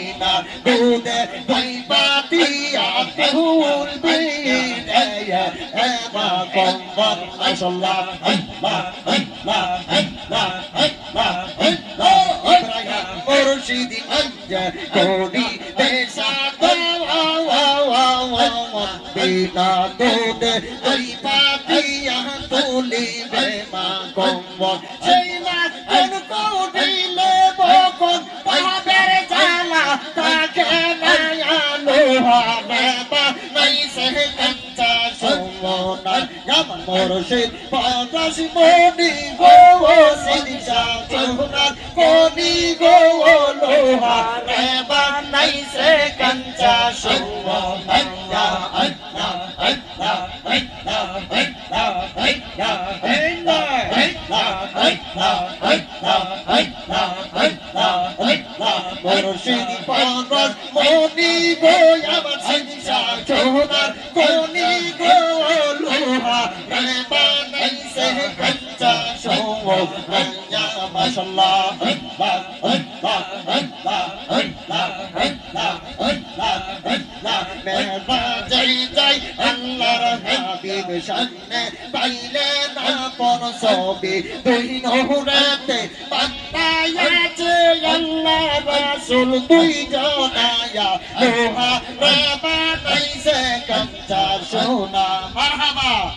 علينا جودة طيبة فيها قبول بالآية أما كبر ما شاء الله الله الله الله الله الله يا مرشدي أنت كوني بسعادة بلا جودة طيبة فيها قولي بما كبر নায়ানো হবে বা নাই সে কাঞ্চা সোমনা ইয়ামান মুর্শিদ পাদাসি মনি গো সিদিশা সোনা কোনি গো লোহা রে বা নাই সে কাঞ্চা সোমনা সোনার কোনি গো লোহা রে বানাইছে কাঁচা সোনা আয়া মাশাআল্লাহ আকবার আকবার আকবার আকবার আকবার আকবার আকবার মেবা যাই যাই জনায়া লোহা রে বানাই هنا مرحبا.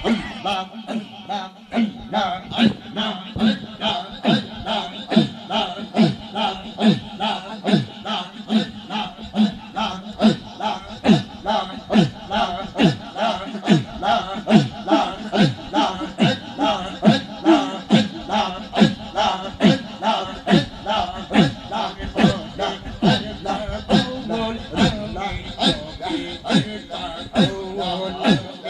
الله الله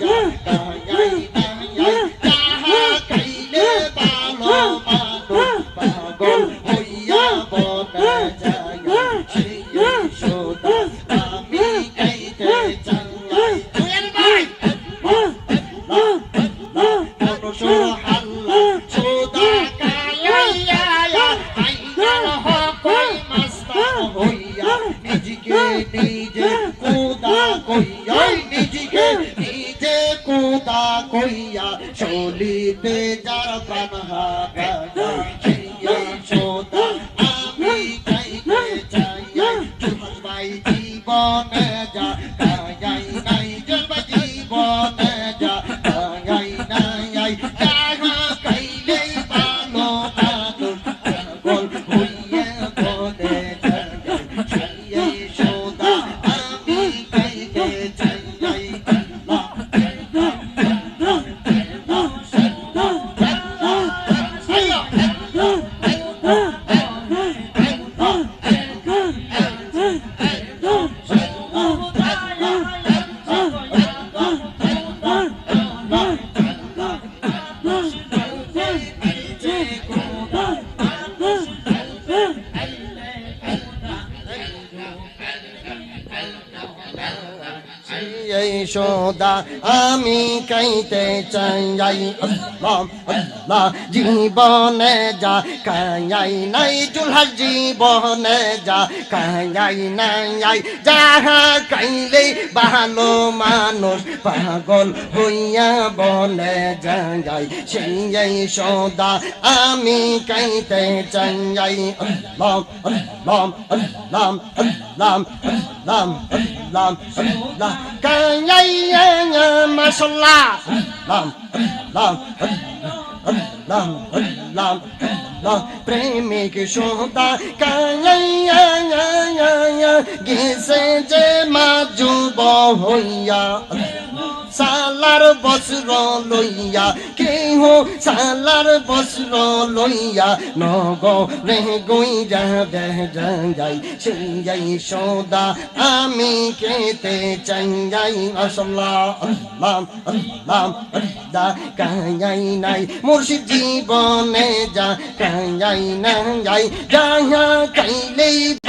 my God, my कोइया चोली तेजा बनहा कोइया सोता आमी कई के चाहिए जीवन जा। सौदा आमी की ताईं জীবনে যা কাই নাই চুলহার জীবনে যা কাই নাই যাহা কাইলে ভালো মানুষ পাগল হইয়া বনে যাই সেই সোদা আমি কাইতে চাই আল্লাহ আল্লাহ làm làm cái ngay mà sao làm làm làm làm làm làm premi que chanta canya gisente majubo hoya সালার বস্র লইয়া, কেহ সালার বস্র লইয়া নগ রে গই যাবে যাই, সেই যাই সদা আমি কেতে চাই, যাই আসল্লাহ আল্লাহ আল্লাহ আল্লাহ কাই নাই, মুর্শিদ জীবনে যা কাই না যাই, যাহা কাইলেই